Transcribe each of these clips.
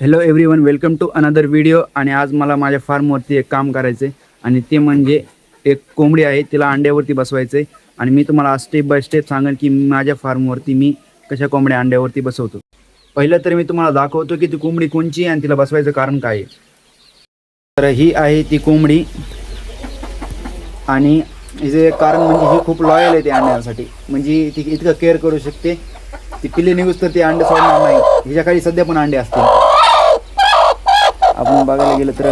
Hello everyone welcome to another video आणि आज मला माझ्या फार्मवरती एक काम करायचं आहे आणि ते म्हणजे एक कोंबडी आहे तिला अंड्यावरती बसवायचं आहे आणि मी तुम्हाला स्टेप बाय स्टेप सांगेन की माझ्या फार्मवरती मी कशा कोंबड्या अंड्यावरती बसवतो. पहिलं तर मी तुम्हाला दाखवतो की ती कोंबडी कोणची आहे आणि तिला बसवायचं कारण काय आहे. तर ही आहे ती कोंबडी. आणि हिचे कारण म्हणजे ही खूप लॉयल आहे ते अंड्यांसाठी. म्हणजे ती इतकं केअर करू शकते. ती पिल्ले निघूस तर ते अंडे सोडणार नाही. हिच्या सध्या पण अंडे असतील. आपण बघायला गेलं तर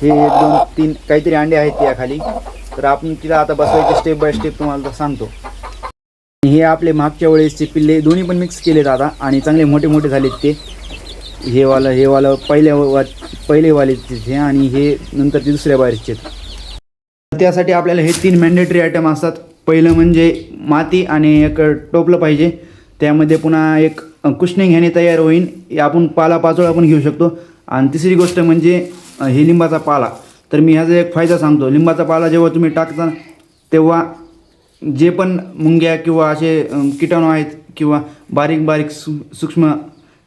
हे एक दोन तीन काहीतरी अंडे आहेत या खाली. तर आपण तिला आता बसवायचे स्टेप बाय स्टेप तुम्हाला सांगतो. हे आपले मागच्या वेळेसचे पिल्ले दोन्ही पण मिक्स केलेत आता आणि चांगले मोठे मोठे झालेत ते. हे वालं हे वालं पहिल्या वा पहिले तिथे आणि हे नंतर ते दुसऱ्या बाहेरचे त्यासाठी आपल्याला हे तीन मॅन्डेटरी आयटम असतात. पहिलं म्हणजे माती आणि एक टोपलं पाहिजे. त्यामध्ये पुन्हा एक कुशनिंग ह्याने तयार होईल आपण पाला पाचोळा पण घेऊ शकतो. आणि तिसरी गोष्ट म्हणजे हे लिंबाचा पाला. तर मी ह्याचा एक फायदा सांगतो. लिंबाचा पाला जेव्हा तुम्ही टाकता तेव्हा जे पण मुंग्या किंवा असे किटाणू आहेत किंवा बारीक बारीक सु सूक्ष्म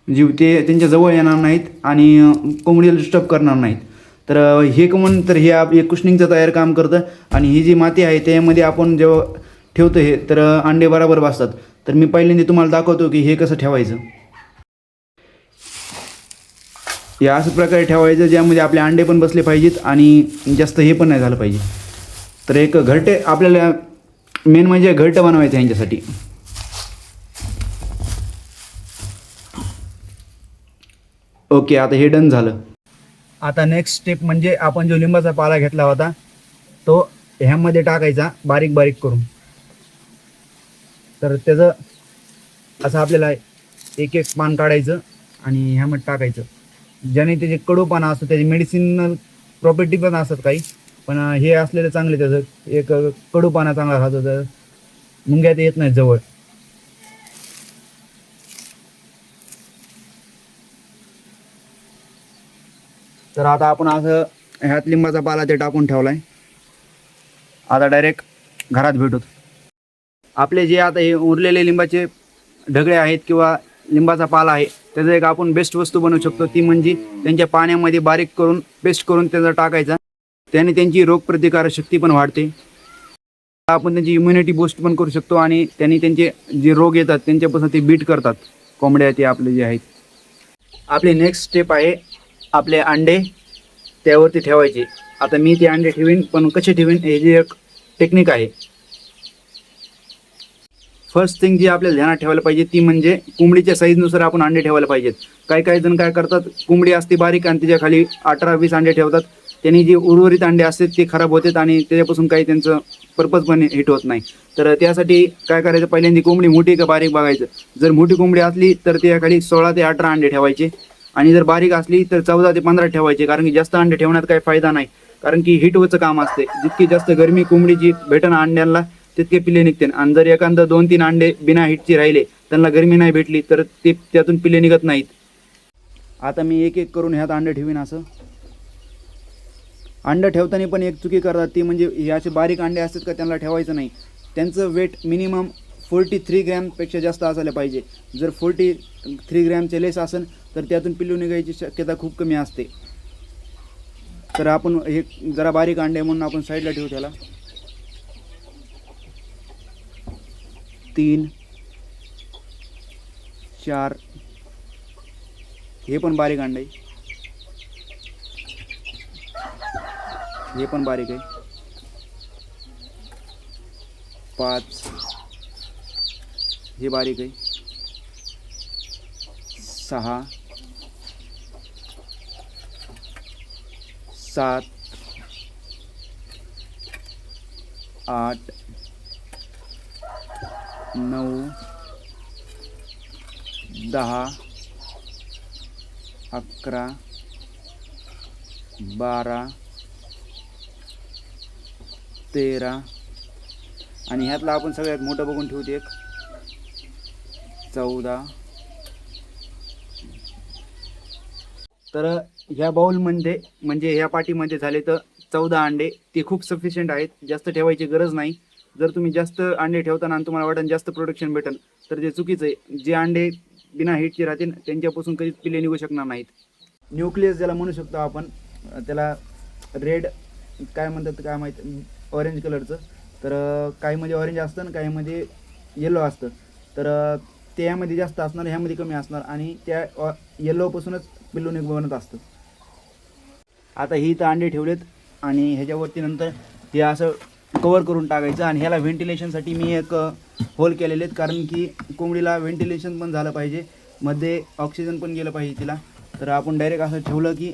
जीव ते त्यांच्याजवळ येणार नाहीत आणि कोंबडीला डिस्टर्ब करणार नाहीत. तर हे कमून तर हे आप एक कुशनिंगचं तयार काम करतं. आणि ही जी माती आहे त्यामध्ये आपण जेव्हा ठेवतो हे तर अंडे बरोबर बसतात तर मी पहिल्यांदा तुम्हाला दाखवतो की हे कसं ठेवायचं. या असं प्रकारे ठेवायचं ज्यामध्ये आपले अंडे पण बसले पाहिजेत आणि जास्त हे पण नाही झालं पाहिजे. तर एक घरटे आपल्याला मेन म्हणजे घरटं बनवायचं यांच्यासाठी. ओके आता हे डन झालं. आता नेक्स्ट स्टेप म्हणजे आपण जो लिंबाचा पाला घेतला होता तो ह्यामध्ये टाकायचा बारीक बारीक करून. तर त्याचं असं आपल्याला एक एक पान काढायचं आणि ह्यामध्ये टाकायचं. ज्याने त्याचे कडूपणा असतो त्याची मेडिसिनल प्रॉपर्टी पण असतात काही. पण हे असलेलं चांगले त्याचं एक अं, कडूपाना चांगला राहतो तर मुंग्यात येत नाही जवळ. तर आता आपण असं ह्यात लिंबाचा पाला ते टाकून ठेवलाय. आता डायरेक्ट घरात भेटू. आपले जे आता हे उरलेले लिंबाचे ढगळे आहेत किंवा लिंबाचा पाला आहे. त्याचं एक आपण बेस्ट वस्तू बनवू शकतो. ती म्हणजे त्यांच्या पाण्यामध्ये बारीक करून पेस्ट करून त्याचा टाकायचा. त्याने त्यांची रोगप्रतिकारक शक्ती पण वाढते. आपण त्यांची इम्युनिटी बूस्ट पण करू शकतो आणि त्यांनी त्यांचे जे रोग येतात त्यांच्यापासून ते बीट करतात. कोंबड्या ते आपले जे आहेत. आपली नेक्स्ट स्टेप आहे आपले अंडे त्यावरती ठेवायचे. आता मी ते अंडे ठेवीन पण कसे ठेवीन हे जे एक टेक्निक आहे. फर्स्ट थिंग जी आपल्याला ध्यानात ठेवायला पाहिजे ती म्हणजे कोंबडीच्या साईजनुसार आपण अंडे ठेवायला पाहिजेत. काही काही जण काय करतात कोंबडी असते बारीक आणि त्याच्याखाली अठरा वीस अंडे ठेवतात. त्यांनी जे उर्वरित अंडे असतात ते खराब होतात आणि त्याच्यापासून काही त्यांचं पर्पज पण हिट होत नाही. तर त्यासाठी काय करायचं? पहिल्यांदा कोंबडी मोठी का बारीक बघायचं? जर मोठी कोंबडी असली तर त्याखाली सोळा ते अठरा अंडे ठेवायचे. आणि जर बारीक असली तर चौदा ते पंधरा ठेवायचे कारण की जास्त अंडे ठेवण्यात काही फायदा नाही. कारण की हिटवचं होचं काम असते. जितकी जास्त गरमी कोंबडीची भेटणं अंड्यांना तितके पिल्ले निघते. आणि जर एखादं दोन तीन अंडे बिना हिटचे राहिले त्यांना गरमी नाही भेटली तर ते त्यातून पिल्ले निघत नाहीत. आता मी एक एक करून ह्यात अंडे ठेवीन असं. अंडं ठेवताना पण एक चुकी करतात ती म्हणजे हे असे बारीक अंडे असतात का त्यांना ठेवायचं नाही. त्यांचं वेट मिनिमम फोर्टी थ्री ग्रॅमपेक्षा जास्त असायला पाहिजे. जर फोर्टी थ्री ग्रॅमचे लेस असेल तर त्यातून पिल्लू निघायची शक्यता खूप कमी असते. तर आपण हे जरा बारीक अंडे म्हणून आपण साईडला ठेवू त्याला. तीन चार. हे पण बारीक अंडे हे पण बारीक आहे. पाच. हे बारीक आहे. सहा. सात. आठ. नऊ दहा अकरा बारा तेरा. आणि ह्यातला आपण सगळ्यात मोठं बघून ठेवतो एक. चौदा. तर ह्या बाउलमध्ये म्हणजे ह्या पाटीमध्ये झाले तर चौदा अंडे ते खूप सफिशियंट आहेत. जास्त ठेवायची गरज नाही. जर तुम्ही जास्त अंडे ठेवताना आणि तुम्हाला वाटेल जास्त प्रोडक्शन भेटेल तर जे चुकीचं आहे जे अंडे बिना हिटचे राहतील त्यांच्यापासून कधीच पिल्ले निघू शकणार नाहीत. न्यूक्लियस ज्याला म्हणू शकतो आपण त्याला रेड काय म्हणतात काय माहीत ऑरेंज कलरचं तर काहीमध्ये ऑरेंज असतं आणि काहीमध्ये येलो असतं. तर त्यामध्ये जास्त असणार ह्यामध्ये कमी असणार आणि त्या येल्लोपासूनच पिल्लू निघ बनत असतं. आता ही इथं अंडे ठेवलेत आणि ह्याच्यावरती नंतर हे असं कवर करून टाकायचं आणि ह्याला व्हेंटिलेशनसाठी मी एक होल केलेले आहेत. कारण की कोंबडीला व्हेंटिलेशन पण झालं पाहिजे. मध्ये ऑक्सिजन पण गेलं पाहिजे तिला. तर आपण डायरेक्ट असं ठेवलं की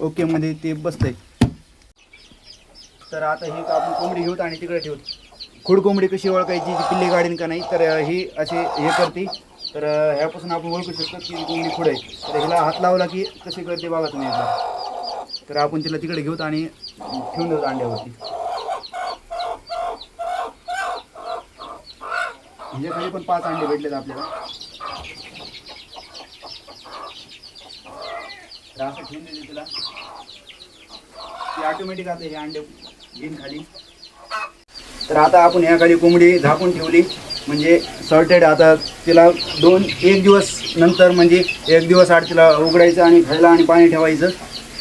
ओकेमध्ये ते बसतंय. तर आता ही आपण कोंबडी घेऊत आणि तिकडे ठेवत. खुड कोंबडी कशी ओळखायची जी पिल्ली गाडीन का नाही तर ही असे हे करते. तर ह्यापासून आपण ओळखू शकतो की कोंबडी खुड आहे. तर हिला हात लावला की कशी करते बघा तुम्ही तर आपण तिला तिकडे घेऊत आणि ठेवून देऊ अंड्यावरती. म्हणजे खाली पण पाच अंडे भेटलेत आपल्याला. तर असं ठेवून देते तुला. ती ऑटोमॅटिक आता हे अंडे घेईन खाली. तर आता आपण ह्या खाली कोंबडी झाकून ठेवली. म्हणजे सॉर्टेड आता तिला दोन एक दिवस नंतर म्हणजे एक दिवस आड तिला उघडायचं आणि खायला आणि पाणी ठेवायचं.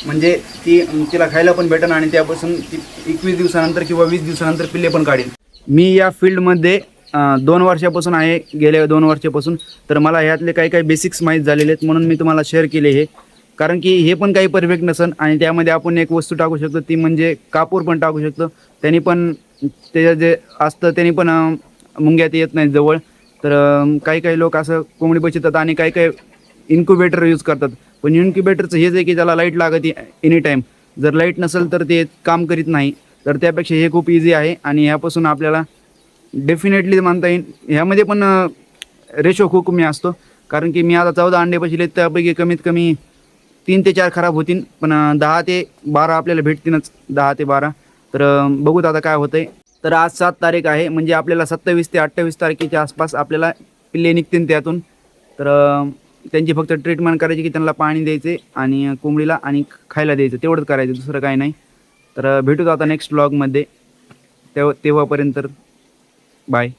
म्हणजे ती तिला खायला पण भेटेल आणि त्यापासून ती एकवीस दिवसानंतर किंवा वीस दिवसानंतर पिल्ले पण काढेल. मी या फील्डमध्ये दोन वर्षापासून आहे गेल्या दोन वर्षापासून. तर मला ह्यातले काही काही बेसिक्स माहीत झालेले आहेत म्हणून मी तुम्हाला शेअर केले हे. कारण की हे पण काही परफेक्ट नसन आणि त्यामध्ये आपण एक वस्तू टाकू शकतो ती म्हणजे कापूर पण टाकू शकतो. त्यांनी पण त्याचं जे असतं त्यांनी पण मुंग्यात येत नाही जवळ. तर काही काही लोक असं कोंबडी बचतात आणि काही काही इन्क्युबेटर यूज करतात. पण इन्क्युबेटरचं हेच आहे की ज्याला लाइट लागत एनी टाईम जर लाइट नसेल तर ते काम करीत नाही. तर त्यापेक्षा हे खूप इझी आहे आणि ह्यापासून आपल्याला डेफिनेटली म्हणता येईल. ह्यामध्ये पण रेशो खूप कमी असतो. कारण की मी आता चौदा अंडे बसले त्यापैकी कमीत कमी तीन ते चार खराब होतील. पण दहा ते बारा आपल्याला भेटतीलच. दहा ते बारा. तर बघूत आता काय होतंय. तर आज सात तारीख आहे. म्हणजे आपल्याला सत्तावीस ते अठ्ठावीस तारखेच्या आसपास आपल्याला पिल्ले निघतील त्यातून. तर त्यांची फक्त ट्रीटमेंट करायची की त्यांना पाणी द्यायचे आणि कोंबडीला आणि खायला द्यायचं. तेवढंच करायचं. दुसरं काही नाही. तर अं, भेटूत आता नेक्स्ट ब्लॉगमध्ये तेव्हा तेव्हापर्यंत बाय